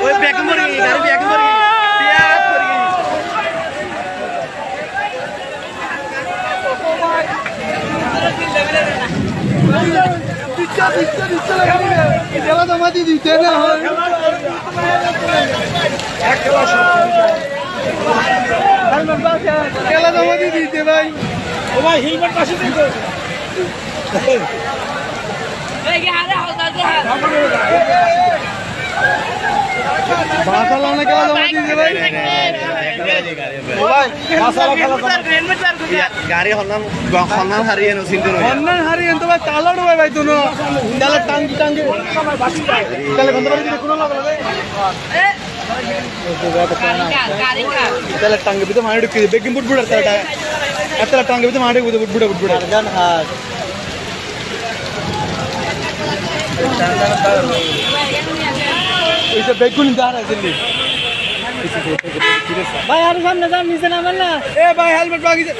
ওই ব্যাগ মরে গেছে গাড়ি ব্যাগ মরে গেছে পিয়াজ মরে গেছে গাড়ি হলাম হলাম হারিয়ে নো সিন্ধু অন্যান্য হারি এত ভাই তালাড় ভাই ভাই তুনো তালা টাঙ্গি টাঙ্গি তাহলে গন্ধ বাড়ি দিলে কোনো হবে তাহলে টাঙ্গি বিতে মারি ঢুকি বেগিং বুট বুট এত টাঙ্গি বিতে মারি বুট বুট বুট বুট বেগুন দাঁড় দিল্লি ভাই আর সামনে যান নিচে নামেন না। এ ভাই হেলমেট বাগিছে